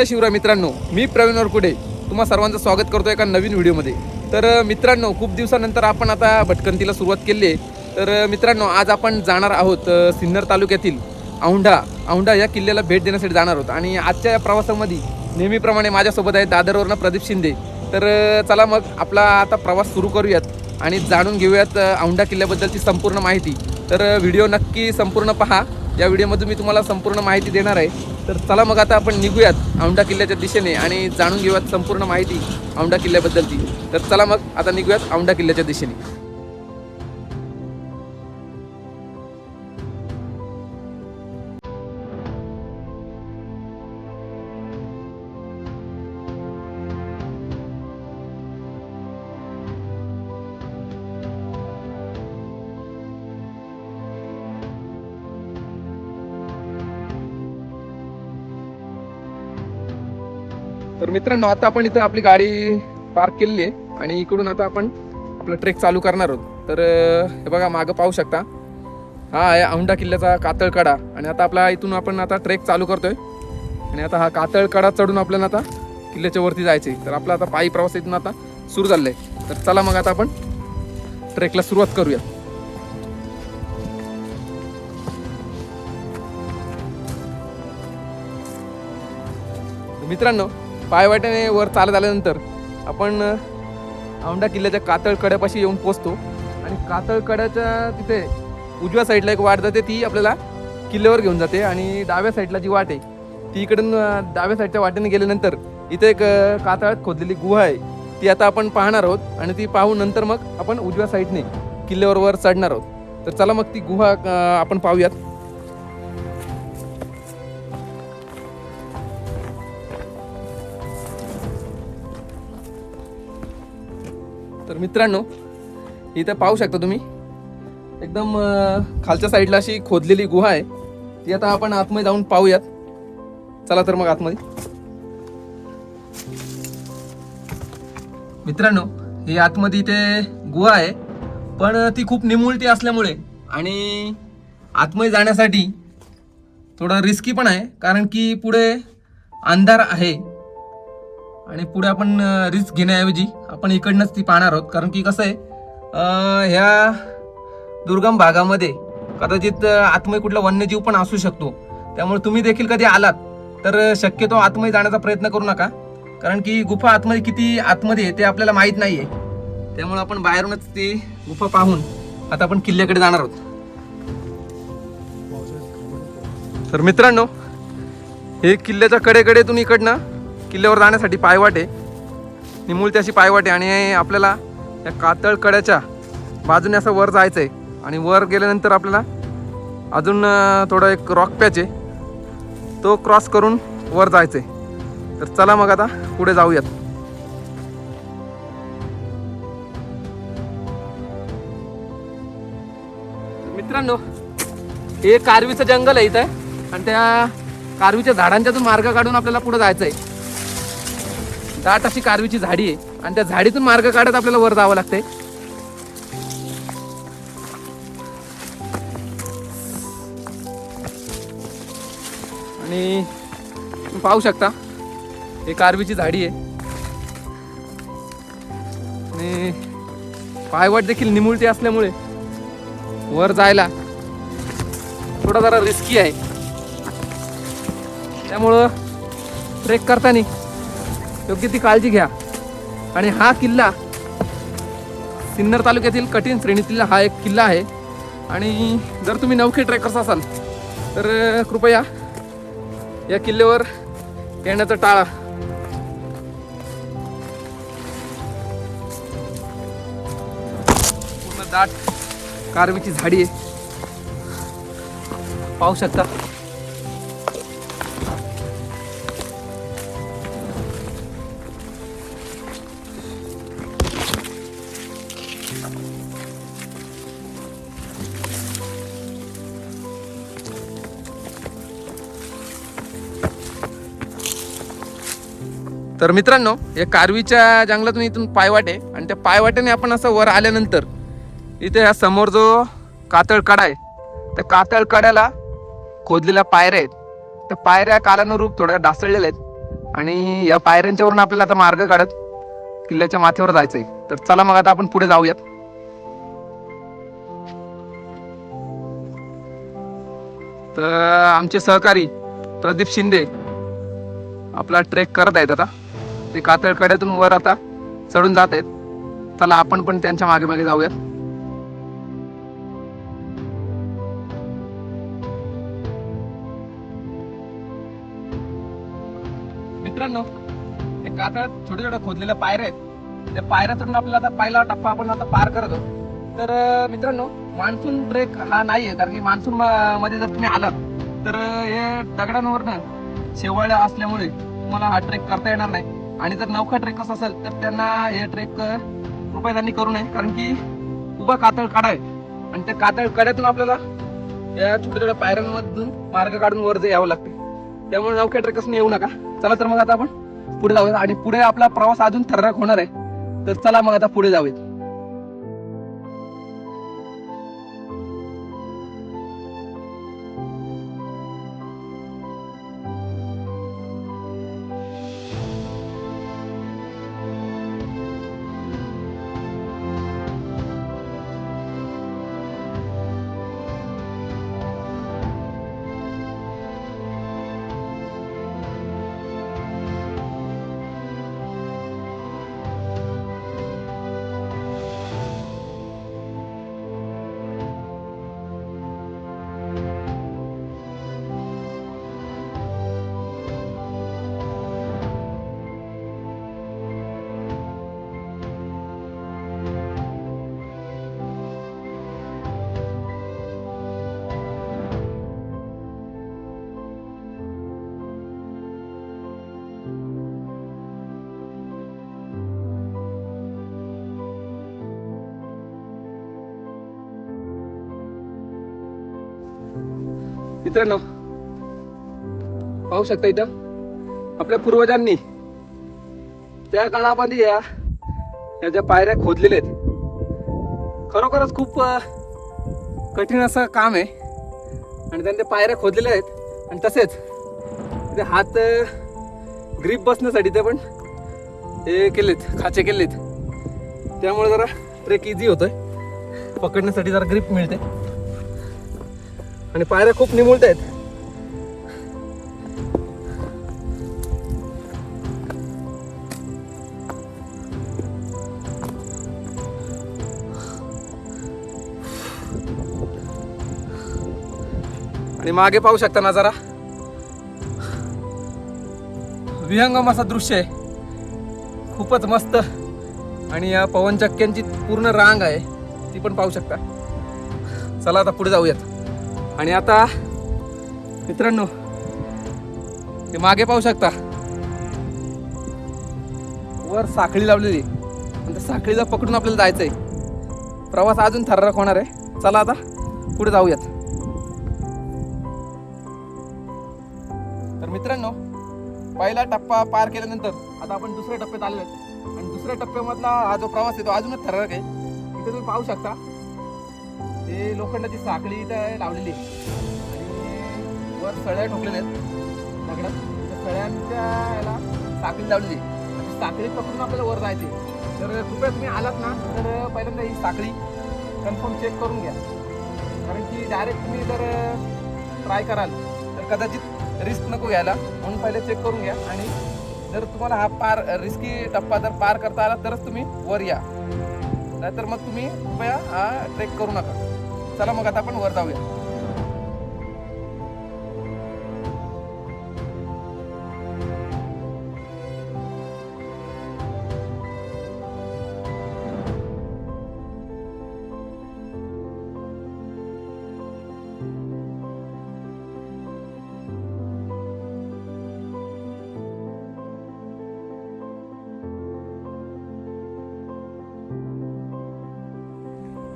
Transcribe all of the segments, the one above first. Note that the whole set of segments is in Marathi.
जय शिवराय मित्रांनो मी प्रवीण वरकुडे तुम्हा सर्वांचं स्वागत करतो एका नवीन व्हिडिओमध्ये. तर मित्रांनो खूप दिवसानंतर आपण आता भटकंतीला सुरुवात केली आहे. तर मित्रांनो आज आपण जाणार आहोत सिन्नर तालुक्यातील औंढा. औंढा या किल्ल्याला भेट देण्यासाठी जाणार आहोत. आणि आजच्या या प्रवासामध्ये नेहमीप्रमाणे माझ्यासोबत आहे दादरवरनं प्रदीप शिंदे. तर चला मग आपला आता प्रवास सुरू करूयात आणि जाणून घेऊयात औंढा किल्ल्याबद्दलची संपूर्ण माहिती. तर व्हिडिओ नक्की संपूर्ण पहा. या व्हिडिओमधून मी तुम्हाला संपूर्ण माहिती देणार आहे. तर चला मग आता आपण निघूयात औंढा किल्ल्याच्या दिशेने आणि जाणून घेऊयात संपूर्ण माहिती औंढा किल्ल्याबद्दलची. तर चला मग आता निघूयात औंढा किल्ल्याच्या दिशेने. तर मित्रांनो आता आपण इथं आपली गाडी पार्क केलेली आहे आणि इकडून आता आपण आपला ट्रेक चालू करणार आहोत. तर हे बघा मागं पाहू शकता. हा आहे औंढा किल्ल्याचा कातळकडा. आणि आता आपला इथून आपण आता ट्रेक चालू करतोय. आणि आता हा कातळकडा चढून आपल्याला आता किल्ल्याच्या वरती जायचे तर आपला आता पायी प्रवास इथून आता सुरू झालाय. तर चला मग आता आपण ट्रेकला सुरुवात करूया. मित्रांनो पायवाट्याने वर चालत आल्यानंतर आपण औंढा किल्ल्याच्या कातळ कड्यापाशी येऊन पोचतो. आणि कातळ कड्याच्या तिथे उजव्या साईडला एक वाट जाते ती आपल्याला किल्ल्यावर घेऊन जाते. आणि डाव्या साईडला जी वाट आहे ती इकडून डाव्या साईडच्या वाटेने गेल्यानंतर इथे एक कातळात खोदलेली गुहा आहे. ती आता आपण पाहणार आहोत आणि ती पाहून नंतर मग आपण उजव्या साईडने किल्ल्यावर वर चढणार आहोत. तर चला मग ती गुहा आपण पाहूयात. मित्रांनो इथं पाहू शकता तुम्ही एकदम खालच्या साईडला अशी खोदलेली गुहा आहे. ती आता आपण आतमध्ये जाऊन पाहूयात. चला तर मग आतमध्ये. मित्रांनो ही आतमध्ये इथे गुहा आहे पण ती खूप निमुळती असल्यामुळे आणि आतमध्ये जाण्यासाठी थोडा रिस्की पण आहे कारण की पुढे अंधार आहे. आणि पुढे आपण रिस्क घेण्याऐवजी आपण इकडनंच ती पाहणार आहोत. कारण की कसं आहे ह्या दुर्गम भागामध्ये कदाचित आत्मय कुठला वन्यजीव पण असू शकतो. त्यामुळे तुम्ही देखील कधी आलात तर शक्यतो आतमध्ये जाण्याचा प्रयत्न करू नका. कारण की गुफा आतमध्ये किती आतमध्ये आहे ते आपल्याला माहीत नाही आहे त्यामुळे आपण बाहेरूनच ती गुफा पाहून आता आपण किल्ल्याकडे जाणार आहोत. तर मित्रांनो हे किल्ल्याच्या तुम्ही इकडनं किल्ल्यावर जाण्यासाठी पायवाट आहे निमुळती अशी पायवाट आहे आणि आपल्याला या कातळ कड्याच्या बाजूने असं वर जायचं आहे आणि वर गेल्यानंतर आपल्याला अजून थोडं एक रॉक पॅच आहे. तो क्रॉस करून वर जायचं आहे तर चला मग आता पुढे जाऊयात. मित्रांनो हे कारवीचं जंगल आहे इथं. आणि त्या कारवीच्या झाडांच्यातून मार्ग काढून आपल्याला पुढे जायचं आहे दाट अशी कारवीची झाडी आहे. आणि त्या झाडीतून मार्ग काढत आपल्याला वर जावं लागतंय. आणि पाहू शकता हे कारवीची झाडी आहे. आणि पायवाट देखील निमुळती असल्यामुळे वर जायला थोडा जरा रिस्की आहे. त्यामुळं ट्रेक करताना योग्य ती काळजी घ्या. आणि हा किल्ला सिन्नर तालुक्यातील कठीण श्रेणीतील हा एक किल्ला आहे. आणि जर तुम्ही नवखे ट्रेकर्स असाल तर कृपया या किल्ल्यावर येण्याचं टाळा. पूर्ण दाट कारवीची झाडी आहे. पाहू शकता. तर मित्रांनो या कारवीच्या जंगलातून इथून पायवाटे आणि त्या पायवाट्याने आपण असं वर आल्यानंतर इथे या समोर जो कातळ कडा आहे त्या कातळ कड्याला खोदलेल्या पायऱ्या आहेत. त्या पायऱ्या कालानुरूप थोड्या ढासळलेल्या आहेत. आणि या पायऱ्यांच्यावरून आपल्याला आता मार्ग काढत किल्ल्याच्या माथ्यावर जायचं आहे. तर चला मग आता आपण पुढे जाऊयात. तर आमचे सहकारी प्रदीप शिंदे आपला ट्रेक करत आहेत आता. ते कातळ कड्यातून वर आता चढून जात आहेत. चला आपण पण त्यांच्या मागे मागे जाऊयात. मित्रांनो ते कातळ छोटे छोटे खोदलेल्या पायऱ्या आहेत. त्या पायऱ्यातून आपल्याला आता पहिला टप्पा आपण आता पार करतो तर मित्रांनो मान्सून ब्रेक हा नाहीये कारण की मान्सून मध्ये जर तुम्ही आलात तर अं, हे दगडांवरनं शेवाळ्या असल्यामुळे तुम्हाला हा ट्रेक करता येणार नाही. आणि जर नौका ट्रेक असेल तर त्यांना हे ट्रेक कृपया त्यांनी करू नये. कारण की उभा कातळ काढा आहे आणि त्या कातळ कड्यातून आपल्याला या छोट्या छोट्या पायऱ्यांमधून मार्ग काढून वर यावं लागते. त्यामुळे नौका ट्रेकर्सने येऊ नका. चला तर मग आता आपण पुढे जाऊया आणि पुढे आपला प्रवास अजून थर्राक होणार आहे. तर चला मग आता पुढे जाऊयात. मित्रांनो पाहू शकता इथं आपल्या पूर्वजांनी त्या काळामध्ये या ज्या पायऱ्या खोदलेल्या आहेत खरोखरच खूप कठीण असं काम आहे. आणि त्यांनी त्या पायऱ्या खोदलेल्या आहेत. आणि तसेच ते हात ग्रीप बसण्यासाठी ते पण हे केलेत खाचे केलेत. त्यामुळे जरा ट्रेक इझी होतोय. पकडण्यासाठी जरा ग्रीप मिळते. आणि पायऱ्या खूप निमुळत आहेत. आणि मागे पाहू शकता ना जरा विहंगम असं दृश्य आहे. खूपच मस्त आणि या पवन चक्क्यांची पूर्ण रांग आहे. ती पण पाहू शकता. चला आता पुढे जाऊयात. आणि आता मित्रांनो हे मागे पाहू शकता. वर साखळी लावलेली. आणि त्या साखळीला पकडून आपल्याला जायचं आहे प्रवास अजून थर्रक होणार आहे. चला आता पुढे जाऊयात. तर मित्रांनो पहिला टप्पा पार केल्यानंतर आता आपण दुसऱ्या टप्प्यात आलेलो आहे आणि दुसऱ्या टप्प्यामधला हा जो प्रवास आहे तो अजूनच थर्रक आहे. इथे तुम्ही पाहू शकता. ते लोखंडाची साखळी इथं लावलेली आहे. आणि वर सळ्या ठोकलेल्या आहेत. दगडात. सळ्यांच्या याला साखळी लावलेली आणि साखळी पकडून आपल्याला वर जायचे तर कृपया तुम्ही आलात ना तर पहिल्यांदा ही साखळी कन्फर्म चेक करून घ्या. कारण की डायरेक्ट तुम्ही जर ट्राय कराल तर कदाचित रिस्क नको घ्यायला. म्हणून पहिले चेक करून घ्या. आणि जर तुम्हाला हा पार रिस्की टप्पा जर पार करता आला तरच तुम्ही वर या. नाहीतर मग तुम्ही कृपया हा ट्रेक करू नका. चला मग आता आपण वर जाऊया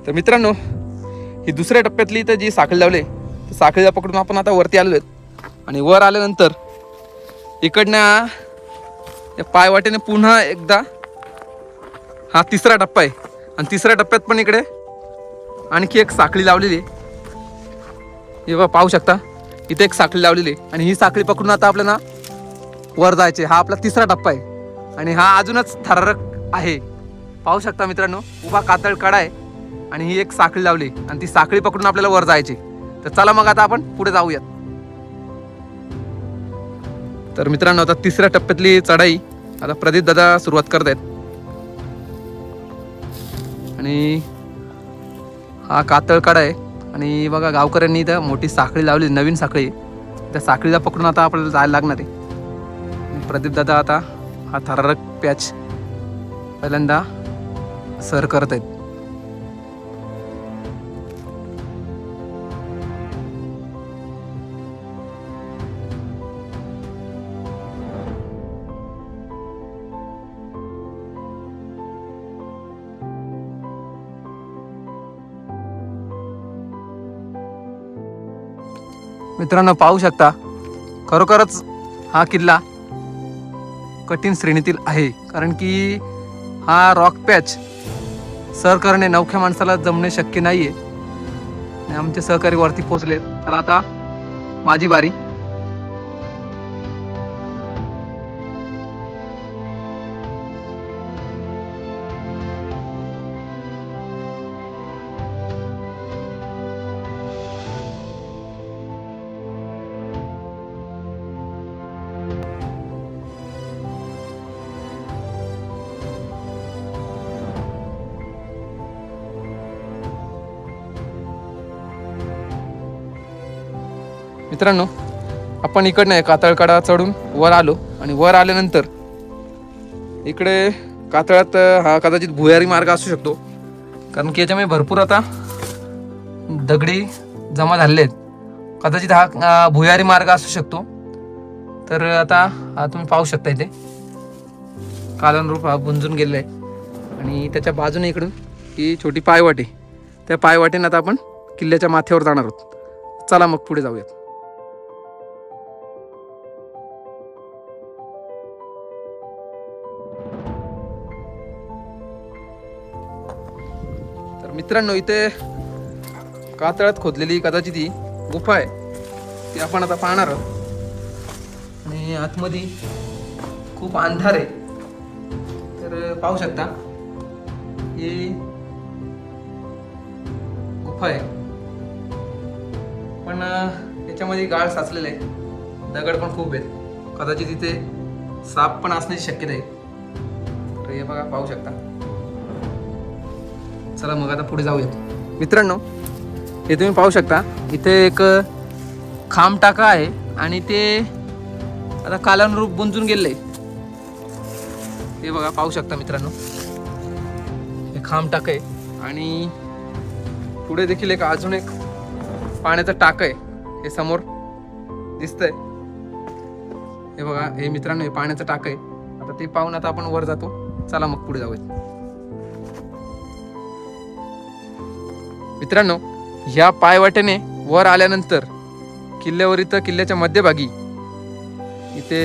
तर मित्रांनो ही दुसऱ्या टप्प्यातली इथं जी साखळी लावले ती साखळीला पकडून आपण आता वरती आलो आहेत. आणि वर आल्यानंतर इकडनं या पायवाटेने पुन्हा एकदा हा तिसरा टप्पा आहे. आणि तिसऱ्या टप्प्यात पण इकडे आणखी एक साखळी लावलेली आहे. हे बा पाहू शकता. इथे एक साखळी लावलेली आहे. आणि ही साखळी पकडून आता आपल्याला वर जायचे हा आपला तिसरा टप्पा आहे. आणि हा अजूनच थरारक आहे. पाहू शकता मित्रांनो उभा कातळ कडा आहे. आणि ही एक साखळी लावली आणि ती साखळी पकडून आपल्याला वर जायची. तर चला मग आता आपण पुढे जाऊयात. तर मित्रांनो आता तिसऱ्या टप्प्यातली चढाई आता प्रदीप दादा सुरुवात करत आहेत आणि हा कातळ कडा आहे. आणि बघा गावकऱ्यांनी इथं मोठी साखळी लावली नवीन साखळी. त्या साखळीला पकडून आता आपल्याला जायला लागणार आहे. प्रदीप दादा आता हा थरारक पॅच पहिल्यांदा सर करत आहेत मित्रांनो पाहू शकता खरोखरच हा किल्ला कठीण श्रेणीतील आहे. कारण की हा रॉक पॅच सर करणे नवख्या माणसाला जमणे शक्य नाही आणि आमचे सहकारी वरती पोचले तर आता माझी बारी. मित्रांनो आपण इकडनं कातळकडा चढून वर आलो आणि वर आल्यानंतर इकडे कातळात हा कदाचित भुयारी मार्ग असू शकतो. कारण की याच्यामध्ये भरपूर आता दगडी जमा झालेले आहेत. कदाचित हा भुयारी मार्ग असू शकतो. तर आता तुम्ही पाहू शकता इथे. कालनरूप हा गुंजून गेलेला आहे. आणि त्याच्या बाजूने इकडून ही छोटी पायवाटी. त्या पायवाटेनं आता आपण किल्ल्याच्या माथ्यावर जाणार आहोत. चला मग पुढे जाऊयात. मित्रांनो इथे कातळात खोदलेली कदाचित ही गुफा आहे. ती आपण आता पाहणार आहोत. आणि आतमध्ये खूप अंधार आहे. तर पाहू शकता ही गुफा आहे. पण याच्यामध्ये गाळ साचलेलं आहे दगड पण खूप आहेत. कदाचित इथे साप पण असण्याची शक्यता आहे. तर हे बघा पाहू शकता. चला मग आता पुढे जाऊयात. मित्रांनो हे तुम्ही पाहू शकता इथे एक खांब टाका आहे आणि ते आता कालानुरूप बुंजून गेले ते बघा पाहू शकता मित्रांनो. हे खांब टाक आहे आणि पुढे देखील एक अजून एक पाण्याचं टाक आहे. हे समोर दिसतंय. हे बघा हे मित्रांनो हे पाण्याचं टाक आहे. आता ते पाहून आता आपण वर जातो. चला मग पुढे जाऊयात. मित्रांनो ह्या पायवाटेने वर आल्यानंतर किल्ल्यावर इथं किल्ल्याच्या मध्यभागी इथे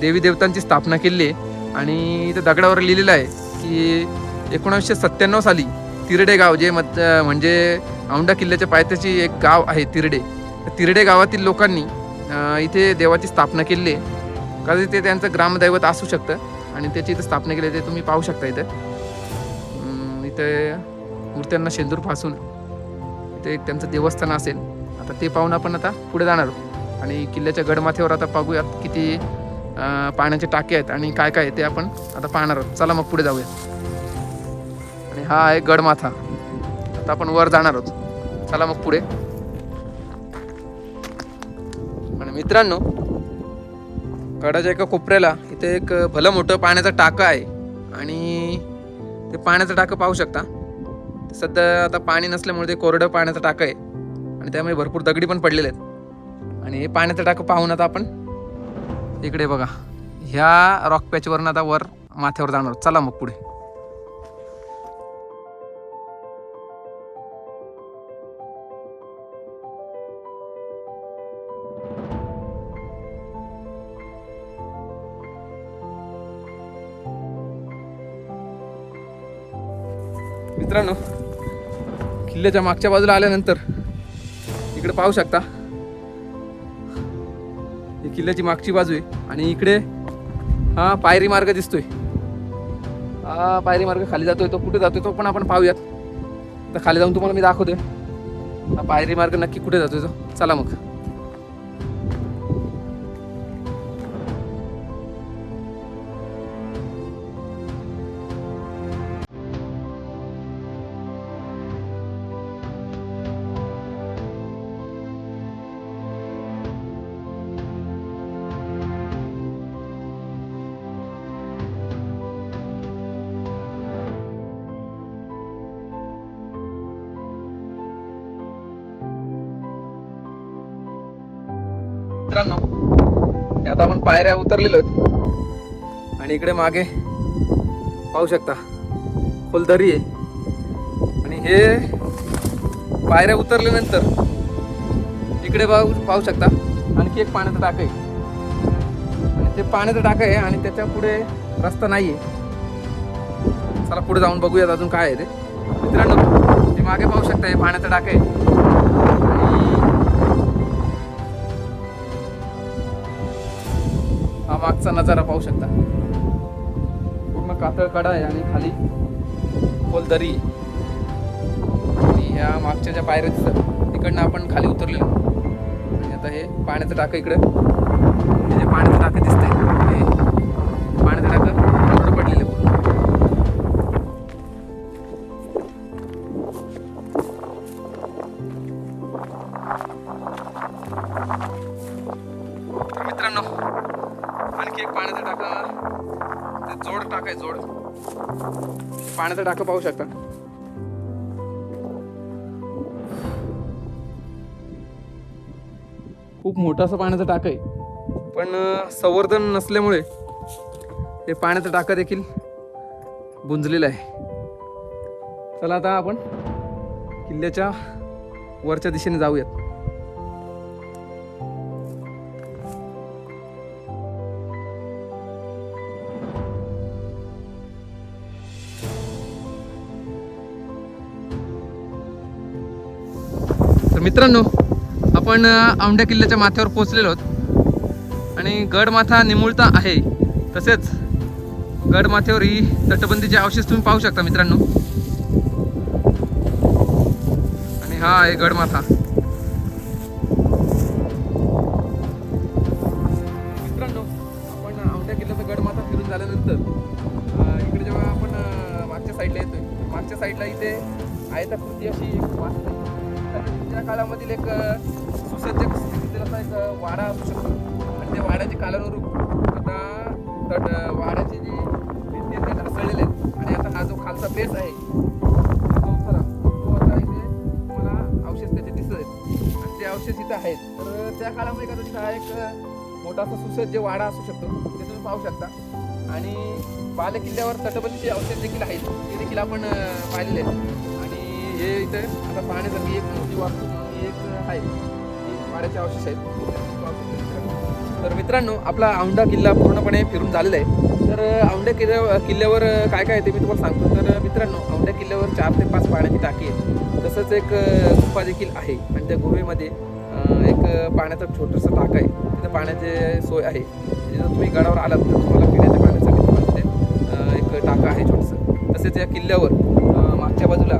देवी देवतांची स्थापना केली आहे. आणि इथं दगडावर लिहिलेलं आहे की एकोणीसशे सत्त्याण्णव साली तिरडे गाव जे मत म्हणजे औंढा किल्ल्याच्या पायथ्याची एक गाव आहे तिरडे. तिरडे गावातील लोकांनी इथे देवाची स्थापना केली आहे. कदाचित ते त्यांचं ग्रामदैवत असू शकतं आणि त्याची इथं स्थापना केली आहे ते तुम्ही पाहू शकता इथं. इथे मूर्त्यांना शेंदूर फासून ते एक त्यांचं देवस्थान असेल आता ते पाहून आपण आता पुढे जाणार. आहोत. आणि किल्ल्याच्या गडमाथ्यावर आता पाहूयात किती पाण्याचे टाके आहेत आणि काय काय आहे ते आपण आता पाहणार आहोत. चला मग पुढे जाऊया आणि हा आहे गडमाथा. आता आपण वर जाणार आहोत. चला मग पुढे. आणि मित्रांनो गडाच्या एका कोपऱ्याला इथे एक भलं मोठं पाण्याचं टाकं आहे. आणि ते पाण्याचं टाकं पाहू शकता. सध्या आता पाणी नसल्यामुळे ते कोरडं पाण्याचं टाकं आहे. आणि त्यामुळे भरपूर दगडी पण पडलेले आहेत. आणि हे पाण्याचं टाकं पाहून आता आपण इकडे बघा. ह्या रॉक पॅचवरून आता वर माथ्यावर जाणार चला मग पुढे. मित्रांनो किल्ल्याच्या मागच्या बाजूला आल्यानंतर इकडे पाहू शकता. ही किल्ल्याची मागची बाजू आहे आणि इकडे हा पायरी मार्ग दिसतोय. हा पायरी मार्ग खाली जातोय तो कुठे जातोय तो पण आपण पाहूयात. तर खाली जाऊन तुम्हाला मी दाखवतोय. हा पायरी मार्ग नक्की कुठे जातोय तो? चला मग. मित्रांनो आता आपण पायऱ्या उतरलेलो आणि इकडे मागे पाहू शकता खोलदरी आहे. आणि हे पायऱ्या उतरल्यानंतर इकडे पाहू पाहू शकता आणखी एक पाण्याचं टाकं आहे. आणि ते पाण्याचं टाकं आहे आणि त्याच्या पुढे रस्ता नाही आहे. चला पुढे जाऊन बघूयात अजून काय आहे ते. मित्रांनो ते मागे पाहू शकता हे पाण्याचं टाकं आहे. मागचा नजारा पाहू शकता. पूर्ण कातळ कडा आहे आणि खाली खोल दरी. आणि ह्या मागच्या ज्या पायऱ्या दिसतात तिकडनं आपण खाली उतरलेलो आणि आता हे पाण्याचं टाकं इकडं. हे जे पाण्याचं टाकं दिसतंय टाकाय जोड. पाण्याचा टाका पाहू शकता. खूप मोठा असं पाण्याचा टाका आहे. पण संवर्धन नसल्यामुळे हे पाण्याचा टाका देखील बुंजलेला आहे. चला आता आपण किल्ल्याच्या वरच्या दिशेने जाऊयात. मित्रांनो आपण औंढ्या किल्ल्याच्या माथ्यावर पोहोचलेलो आहोत. आणि गडमाथा निमुळता आहे. तसेच गडमाथ्यावर ही तटबंदीचे अवशेष तुम्ही पाहू शकता मित्रांनो. आणि हा आहे गडमाथा. मित्रांनो आपण औंढ्या किल्ल्याचा गडमाथा फिरून झाल्यानंतर इकडे जेव्हा आपण मागच्या साईडला येतोय मागच्या साईडला इथे आयताकृती अशी त्या काळामधील एक सुसज्ज स्थितीतील असा एक वाडा असू शकतो. आणि त्या वाड्याचे कालानुरूप आता तट वाड्याचे जे भिंती आहेत ते ढासळलेले आहेत. आणि आता हा जो खालचा बेस आहे तो खरा तो आता इथे तुम्हाला अवशेष त्याचे दिसत आहेत. आणि ते अवशेष इथं आहेत. तर त्या काळामध्ये कदाचित हा एक मोठासा मोठा असा सुसज्ज वाडा असू शकतो. ते तुम्ही पाहू शकता. आणि बाले किल्ल्यावर तटबंदीचे अवशेष देखील आहेत. ते देखील आपण पाहिलेले आहेत. हे इथे आता पाहण्यासाठी एक मोठी वास्तू म्हणून एक आहे. पाण्याचे अवशेष आहेत. तर मित्रांनो आपला औंढा किल्ला पूर्णपणे फिरून झालेला आहे. तर औंढ्या किल्ल्या किल्ल्यावर काय काय आहे ते मी तुम्हाला सांगतो. तर मित्रांनो औंढ्या किल्ल्यावर चार ते पाच पाण्याची टाकी आहे तसंच एक गुफा देखील आहे. आणि त्या गुहेमध्ये एक पाण्याचा पाण्याचं छोटंसं टाक आहे. तिथं पाण्याचे सोय आहे. जर तुम्ही गडावर आलात तर तुम्हाला पिण्याच्या पाण्यासाठी तुम्हाला तिथे एक टाका आहे छोटंसं. तसेच या किल्ल्यावर मागच्या बाजूला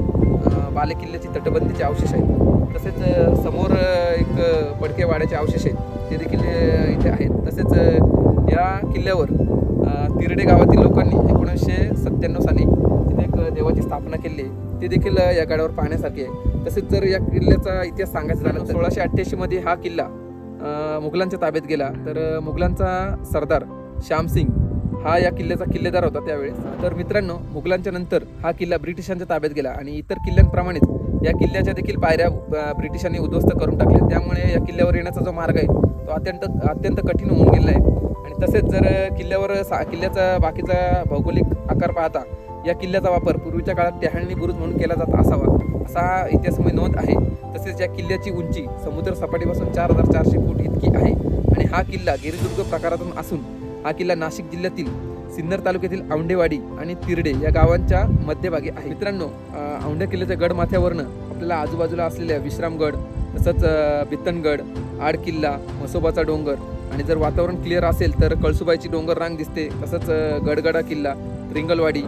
बालेकिल्ल्याची तटबंदीचे अवशेष आहेत. तसेच समोर एक पडके वाड्याचे अवशेष आहेत. ते देखील इथे आहेत. तसेच या किल्ल्यावर तिरडे गावातील लोकांनी एकोणीसशे सत्त्याण्णव साली तिथे एक देवाची स्थापना केली आहे. ते देखील या गाड्यावर पाहण्यासारखे आहे. तसेच जर या किल्ल्याचा इतिहास सांगायचा झाला तर सोळाशे अठ्ठ्याऐंशीमध्ये हा किल्ला मुघलांच्या ताब्यात गेला. तर मुघलांचा सरदार श्यामसिंग हा या किल्ल्याचा किल्लेदार होता त्यावेळेस. तर मित्रांनो मुघलांच्या नंतर हा किल्ला ब्रिटिशांच्या ताब्यात गेला आणि इतर किल्ल्यांप्रमाणेच या किल्ल्याच्या देखील पायऱ्या ब्रिटिशांनी उद्ध्वस्त करून टाकल्या. त्यामुळे या किल्ल्यावर येण्याचा जो मार्ग आहे तो अत्यंत अत्यंत कठीण होऊन गेलेला आहे. आणि तसेच जर किल्ल्यावर सा किल्ल्याचा बाकीचा भौगोलिक आकार पाहता या किल्ल्याचा वापर पूर्वीच्या काळात टॅहळणी बुरुज म्हणून केला जात असावा असा इतिहासमय नोंद आहे. तसेच या किल्ल्याची उंची समुद्र सपाटीपासून चार हजार चारशे फूट इतकी आहे. आणि हा किल्ला गिरिदुर्ग प्रकारातून असून हा किल्ला नाशिक जिल्ह्यातील सिन्नर तालुक्यातील औंढेवाडी आणि तिरडे या गावांच्या मध्यभागी आहे. मित्रांनो अं, किल्ल्याच्या गडमाथ्यावरनं आपल्याला आजूबाजूला असलेल्या विश्रामगड तसंच बित्तनगड आड किल्ला म्हसोबाचा डोंगर आणि जर वातावरण क्लिअर असेल तर कळसुबाईची डोंगर रांग दिसते तसंच गडगडा किल्ला रिंगलवाडी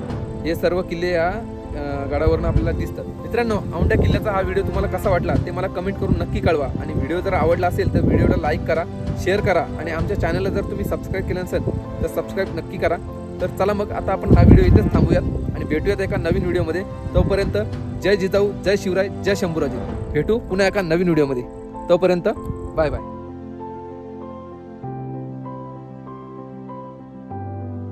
हे सर्व किल्ले या गडावरून गडावरनं आपल्याला दिसतात. मित्रांनो औंढा किल्ल्याचा हा व्हिडिओ तुम्हाला कसा वाटला ते मला कमेंट करून नक्की कळवा आणि व्हिडिओ जर आवडला असेल तर व्हिडिओला लाईक करा शेअर करा आणि आमच्या चॅनलला जर तुम्ही सबस्क्राईब केलं नसेल तर सबस्क्राईब नक्की करा. तर चला मग आता आपण हा व्हिडिओ इथेच थांबूयात आणि भेटूयात एका नवीन व्हिडिओमध्ये तोपर्यंत जय जिजाऊ जय शिवराय जय शंभूराजी. भेटू पुन्हा एका नवीन व्हिडिओमध्ये तोपर्यंत बाय बाय